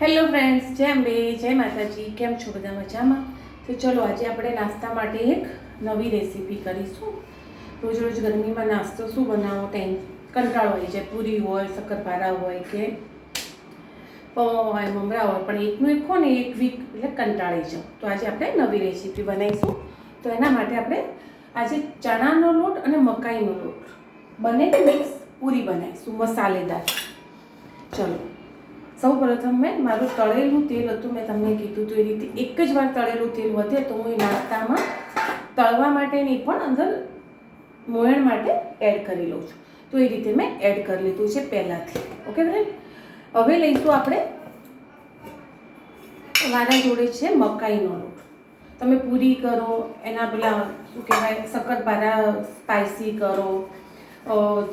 Hello friends જય અંબે, જય માતાજી, કેમ છો બધા મજામાં? તો ચલો આજે આપણે નાસ્તા માટે એક નવી રેસીપી કરીશું. રોજ રોજ ગરમીમાં નાસ્તો શું બનાવો ટેન કંટાળો હોય છે પૂરી હોય, શક્કરપારા હોય કે પૌવા હોય, મમરા હોય, પણ એકનું એક ખો ને એક વીક એટલે કંટાળી જાઓ. તો આજે આપણે નવી રેસીપી બનાવીશું. તો એના માટે આપણે આજે ચણાનો લોટ અને મકાઈનો લોટ. બંને મિક્સ પૂરી બનાવીશું, મસાલેદાર. ચલો. સૌ પ્રથમ મેં મારું તળેલું તેલ હતું, મેં તમને કીધું તો એ રીતે એક જ વાર તળેલું તેલ વધે તો હું એ નાસ્તામાં તળવા માટેની પણ અંદર મોયણ માટે એડ કરી લઉં છું. તો એ રીતે મેં એડ કરી લીધું છે પહેલાંથી. ઓકે ફ્રેન્ડ હવે લઈશું આપણે મારા જોડે છે મકાઈનો લોટ. તમે પૂરી કરો, એના પેલા શું કહેવાય, શક્કરપારા સ્પાઇસી કરો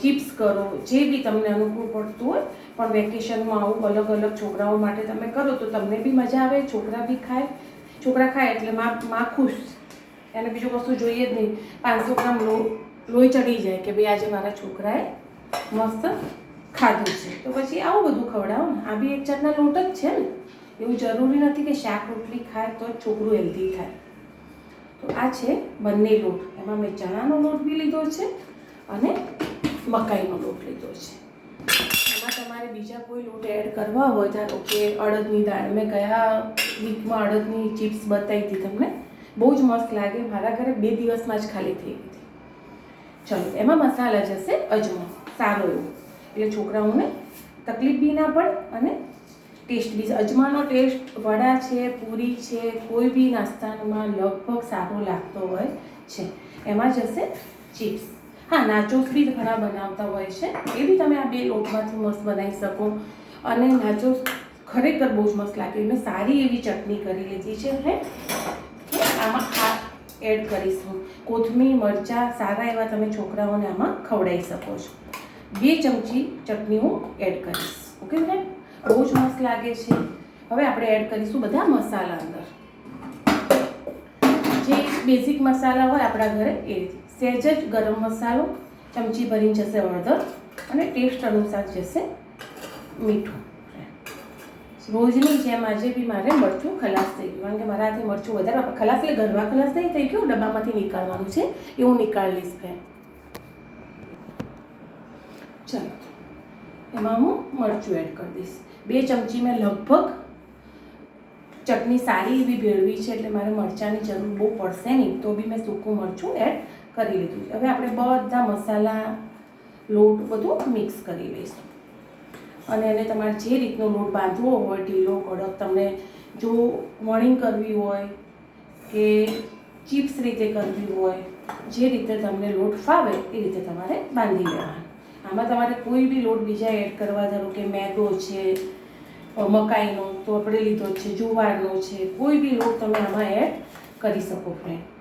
ચિપ્સ કરો, જે બી તમને અનુકૂળ પડતું હોય, પણ વેકેશનમાં આવું અલગ અલગ છોકરાઓ માટે તમે કરો તો તમને બી મજા આવે, છોકરા બી ખાય. છોકરા ખાય એટલે માં માં ખુશ. એને બીજું કશું જોઈએ જ નહીં. પાંચસો ગ્રામ લો, લોહી ચડી જાય કે ભાઈ આજે મારા છોકરાએ મસ્ત ખાધું છે. તો પછી આવું બધું ખવડાવો આ બી એક જાતના લોટ જ છે ને. એવું જરૂરી નથી કે શાક રોટલી ખાય તો જ છોકરું હેલ્ધી થાય. તો આ છે બંને લોટ. એમાં મેં ચણાનો લોટ બી લીધો છે અને મકાઈનો લોટ લીધો છે. એમાં તમારે બીજા કોઈ લોટ એડ કરવા હોય, ધારો કે અડદની દાળ. મેં કયા વીકમાં અડદની ચિપ્સ બતાવી હતી તમને. બહુ જ મસ્ત લાગે. મારા ઘરે બે દિવસમાં જ ખાલી થઈ હતી. ચલો, એમાં મસાલા જશે અજમો. સારો એવો. એટલે છોકરાઓને તકલીફ બી ના પડે અને ટેસ્ટ બી. અજમાનો ટેસ્ટ વડા છે, પૂરી છે, કોઈ બી નાસ્તામાં લગભગ સારો લાગતો હોય છે. એમાં જશે ચિપ્સ હા નાચોસ બી ઘણા બનાવતા હોય છે. એ બી તમે આ બે લોટમાંથી મસ્ત બનાવી શકો. અને નાચોસ ખરેખર બહુ જ મસ્ત લાગે. મેં સારી એવી ચટણી કરી લીધી છે હવે આમાં આ એડ કરીશું. કોથમીર, મરચાં, સારા એવા તમે છોકરાઓને આમાં ખવડાવી શકો છો. બે ચમચી ચટણી હું એડ કરીશ. ઓકે ફ્રેન્ડ બહુ જ મસ્ત લાગે છે. હવે આપણે એડ કરીશું બધા મસાલા અંદર. જે બેઝિક મસાલા હોય આપણા ઘરે એ રીતે. સહેજ જ ગરમ મસાલો ચમચી ભરીને જશે હળદર અને ટેસ્ટ અનુસાર જશે મીઠું. રોજની જેમ આજે બી મારે મરચું ખલાસ થઈ ગયું. કારણ કે મારાથી મરચું વધારે ખલાસ એટલે ઘરમાં ખલાસ નહીં થઈ ગયું, ડબ્બામાંથી નીકાળવાનું છે, એવું નીકાળી લઈશ ફ્રેન્ડ ચાલો, એમાં હું મરચું એડ કરી દઈશ. બે ચમચી મેં લગભગ ચટણી સારી એવી ભેળવી છે, એટલે મારે મરચાંની જરૂર બહુ પડશે નહીં. તો બી મેં સૂકું મરચું એડ કરી લીધું છે. હવે આપણે બધા મસાલા, લોટ બધું મિક્સ કરી લઈશું. અને એને તમારે જે રીતનો લોટ બાંધવો હોય, ઢીલો, કડક, તમને જો વણિંગ કરવી હોય કે ચિપ્સ રીતે કરવી હોય, જે રીતે તમને લોટ ફાવે એ રીતે તમારે બાંધી લેવાનો. આમાં તમારે કોઈ બી લોટ બીજા એડ કરવા, ધારો કે મેદો છે મકાઈનો, તો આપણે લીધો છે, જુવારનો છે, કોઈ બી લોટ તમે આમાં એડ કરી શકો ફ્રેન્ડ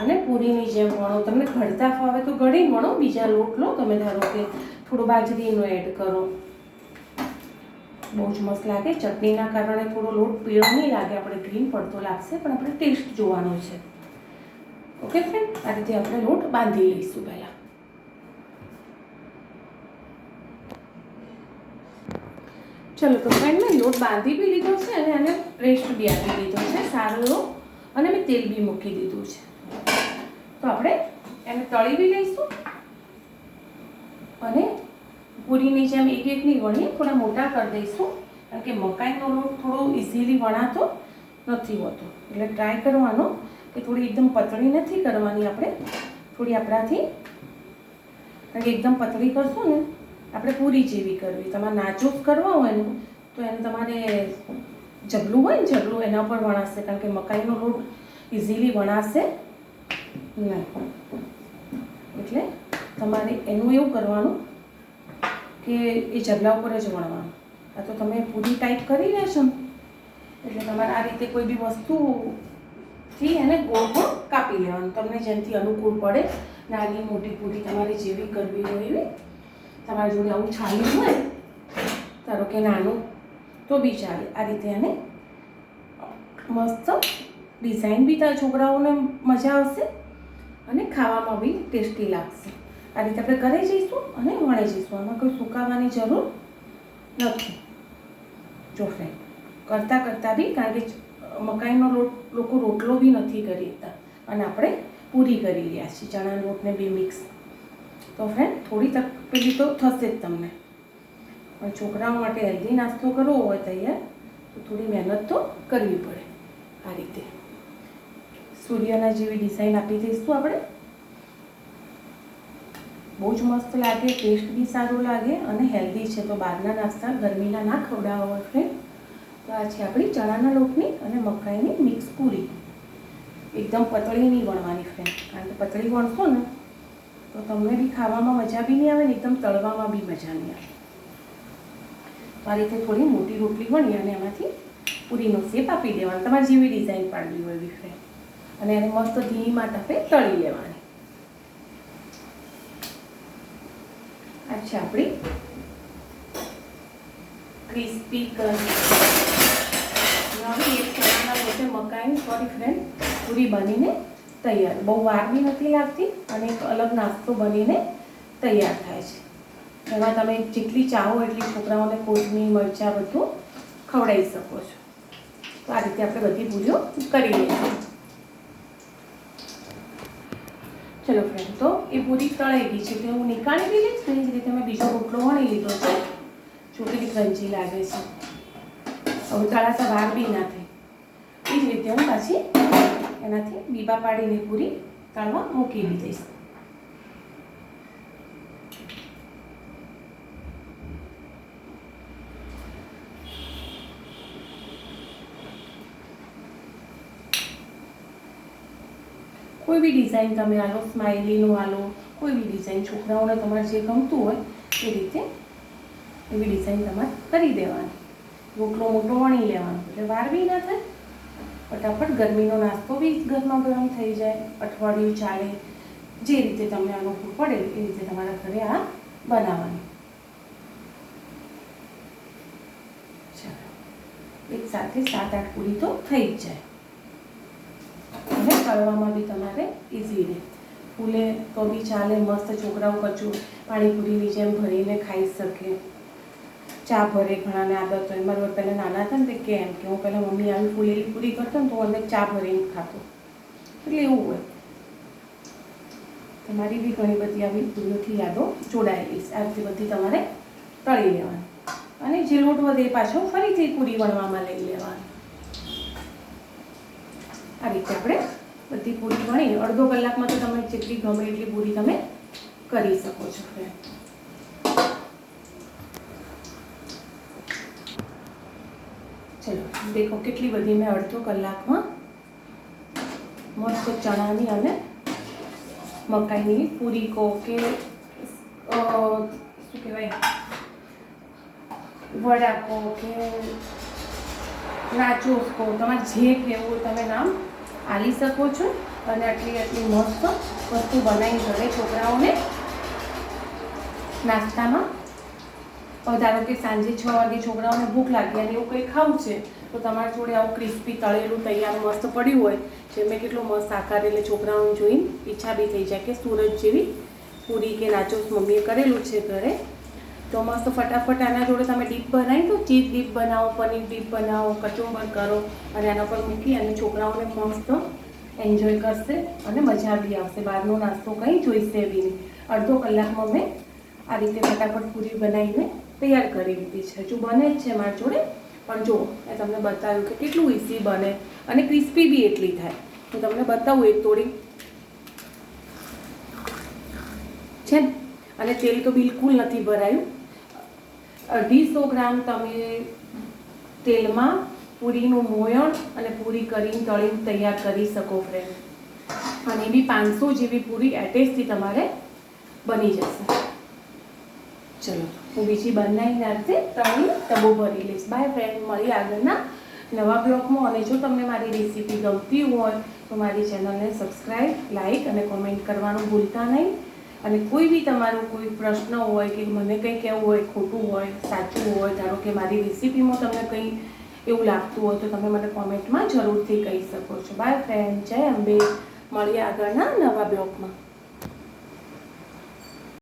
અને પૂરીની જેમ વણો. તમને ઘડતા ફાવે તો ઘડી વણો, બીજા લોટ લો તમે ધારો કે થોડો બાજરીનો એડ કરો. બહુ જ મસ્ત લાગે. ચટણીના કારણે થોડો લોટ પીળો નહીં લાગે, આપણે ગ્રીન પડતો લાગશે, પણ આપણે ટેસ્ટ જોવાનો છે. ઓકે ફ્રેન્ડ આ રીતે આપણે લોટ બાંધી લઈશું પહેલાં. ચલો, તો ફ્રેન્ડ મેં લોટ બાંધી બી લીધો છે અને એને રેસ્ટ બી આપી દીધો છે, સારો એવો. અને મેં તેલ બી મૂકી દીધું છે. તો આપણે એને તળી બી લઈશું અને પૂરીની જેમ એક એકની વણી થોડા મોટા કરી દઈશું. કારણ કે મકાઈનો લોટ થોડો ઇઝીલી વણાતો નથી હોતો. એટલે ટ્રાય કરવાનો કે થોડી એકદમ પતળી નથી કરવાની આપણે. થોડી આપણાથી કારણ કે એકદમ પતળી કરશું ને, આપણે પૂરી જેવી કરવી. તમારે નાજુક કરવા હોય ને, તો એને તમારે જબલું હોય ને, જબલું એના પર વણાશે. કારણ કે મકાઈનો લોટ ઇઝીલી વણાશે. નહીં. એટલે તમારે એનું એવું કરવાનું કે એ જગલા ઉપર જ વણવાનું આ તો તમે પૂરી ટાઈપ કરી લેશો. એટલે તમારે આ રીતે કોઈ બી વસ્તુથી એને ગોળ ગોળ કાપી લેવાનું. તમને જેમથી અનુકૂળ પડે, નાની મોટી પૂરી તમારે જેવી કરવી હોય એવી. તમારી જોડે આવું છાલ્યું હોય, ધારો કે નાનું, તો બી ચાલે. આ રીતે એને મસ્ત ડિઝાઇન બી તારા છોકરાઓને મજા આવશે. અને ખાવામાં બી ટેસ્ટી લાગશે. આ રીતે આપણે ઘરે જઈશું અને વણે જઈશું. આમાં કોઈ સુકાવાની જરૂર નથી. જો ફ્રેન્ડ કરતાં કરતાં બી, કારણ કે મકાઈનો લોટ લોકો રોટલો બી નથી કરી દેતા અને આપણે પૂરી કરી રહ્યા છીએ. ચણા લોટને બી મિક્સ તો ફ્રેન્ડ થોડી તકલીફ તો થશે જ તમને. પણ છોકરાઓ માટે હેલ્ધી નાસ્તો કરવો હોય તૈયાર, તો થોડી મહેનત તો કરવી પડે. આ રીતે. સૂર્યના જેવી ડિઝાઇન આપી દઈશું આપણે. બહુ જ મસ્ત લાગે ટેસ્ટ બી સારું લાગે અને હેલ્ધી છે. તો બહારના નાસ્તા, ગરમીના ના ખવડાવવા ફ્રેન્ડ તો આ છે આપણી ચણાના લોટની અને મકાઈની મિક્સ પૂરી. એકદમ પતળી નહીં વણવાની ફ્રેન્ડ કારણ કે પતળી વણશો ને, તો તમને બી ખાવામાં મજા બી નહીં આવે ને એકદમ તળવામાં બી મજા નહીં આવે. તો આ રીતે થોડી મોટી રોટલી વણી અને એમાંથી પૂરીનો શેપ આપી દેવાનો. તમારે જેવી ડિઝાઇન પાડવી હોય એવી ફ્રેન્ડ અને એને મસ્ત ધીમા તપે તળી લેવાની. આ આપણી ક્રિસ્પી કરી નવી એક ચણાના લોટે મકાઈ સોરી ફ્રેન્ડ પૂરી બનીને તૈયાર. બહુ વાર બી નથી લાગતી અને એક અલગ નાસ્તો બનીને તૈયાર થાય છે. એમાં તમે જેટલી ચાહો એટલી છોકરાઓને કોથમીર, મરચાં બધું ખવડાવી શકો છો. તો આ રીતે આપણે બધી પૂજો કરી લઈશું. ચલો ફ્રેન્ડ તો એ પૂરી તળાઈ ગઈ છે એટલે હું નીકાળી લઈશ ને એ જ રીતે મેં બીજો રોટલો વણી લીધો છે. જો કેટલી ક્રંચી લાગે છે. હવે તળાતા વાર બી ના થાય. એ જ રીતે હું પાછી એનાથી બીબા પાડીને પૂરી તળવા મૂકી દઈશ. કોઈ બી ડિઝાઇન તમે આલો સ્માઇલીનું આલો, કોઈ બી ડિઝાઇન છોકરાઓને તમારે જે ગમતું હોય એ રીતે એવી ડિઝાઇન તમારે કરી દેવાની. રોટલો મોટો વણી લેવાનો, એટલે વાર બી ના થાય, ફટાફટ ગરમીનો નાસ્તો બી ઘરમાં ગરમ થઈ જાય, અઠવાડિયું ચાલે, જે રીતે તમને અનુકૂળ પડે એ રીતે તમારા ઘરે આ બનાવવાની. ચાલો, એક સાથે સાત આઠ પૂરી તો થઈ જ જાય. અને બી તમારે ઇઝી રહે. ફૂલે તો બી ચાલે, મસ્ત છોકરાઓ કચું પાણીપુરીની જેમ ભરીને ખાઈ શકે. ચા ભરે ઘણાને આદત હોય મારા પહેલાં નાના હતા ને તે કેમ કે હું પહેલાં મમ્મી આવી ફૂલેલી પૂરી કરતો ને તો અંદર ચા ભરીને ખાતો. એટલે એવું હોય. તમારી બી ઘણી બધી આવી પૂરીઓથી યાદો જોડાયેલી છે. આ રીતે બધી તમારે તળી લેવાની. અને જે લોટ વધે પાછો ફરીથી પૂરી વણવામાં લઈ લેવાની. આ રીતે આપણે બધી પૂરી ભણી અડધો કલાકમાં તો તમે જેટલી ગમે એટલી પૂરી તમે કરી શકો છો. ચલો, દેખો કેટલી બધી મેં અડધો કલાકમાં મસ્ત ચણાની અને મકાઈની પૂરી કહો કે શું કહેવાય? વડા કહો કે, નાચોસ કહો તમારે જે કહેવું તમે નામ આલી શકો છો અને આટલી આટલી મસ્ત વસ્તુ બનાવી ઘરે છોકરાઓને નાસ્તામાં. ધારો કે સાંજે છ વાગે છોકરાઓને ભૂખ લાગી અને એવું કંઈ ખાવું છે, તો તમારા જોડે આવું ક્રિસ્પી, તળેલું, તૈયાર મસ્ત પડ્યું હોય જે મેં કેટલો મસ્ત આકાર એટલે છોકરાઓને જોઈને ઈચ્છા બી થઈ જાય કે સુરત જેવી પૂરી કે નાચોસ મમ્મીએ કરેલું છે ઘરે. તો મસ્ત ફટાફટ આના જોડે તમે ડીપ બનાવી તો ચીઝ ડીપ બનાવો, પનીર ડીપ બનાવો, કચુંબર કરો અને આના પર મૂકી અને છોકરાઓને મસ્ત એન્જોય કરશે અને મજા બી આવશે. બહારનો નાસ્તો કંઈ જોઈશે બી નહીં. અડધો કલાકમાં મેં આ રીતે ફટાફટ પૂરી બનાવીને તૈયાર કરી દીધી છે. હજુ બને જ છે મારી જોડે, પણ જો, મેં તમને બતાવ્યું કે કેટલું ઇઝી બને અને ક્રિસ્પી બી એટલી થાય. હું તમને બતાવું એક તોડી. છે અને તેલ તો બિલકુલ નથી ભરાયું. અઢીસો ગ્રામ તમે તેલમાં પૂરીનું મોયણ અને પૂરી કરીને તળીને તૈયાર કરી શકો ફ્રેન્ડ અને બી પાંચસો જેવી પૂરી એટેચથી તમારે બની જશે. ચલો, હું બીજી બનાવીને આ તમે તબો ભરી લઈશ. બાય ફ્રેન્ડ મળી આગળના નવા બ્લોગમાં અને જો તમને મારી રેસીપી ગમતી હોય, તો મારી ચેનલને સબસ્ક્રાઈબ લાઈક અને કોમેન્ટ કરવાનું ભૂલતા નહીં. અને કોઈ બી તમારો કોઈ પ્રશ્ન હોય કે મને કંઈ કહેવું હોય, ખોટું હોય, સાચું હોય, ધારો કે મારી રેસીપીમાં તમને કંઈ એવું લાગતું હોય તો તમે મને કોમેન્ટમાં જરૂરથી કહી શકો છો. બાય ફ્રેન્ડ જય અંબે. મળીએ આગળના નવા બ્લોગમાં.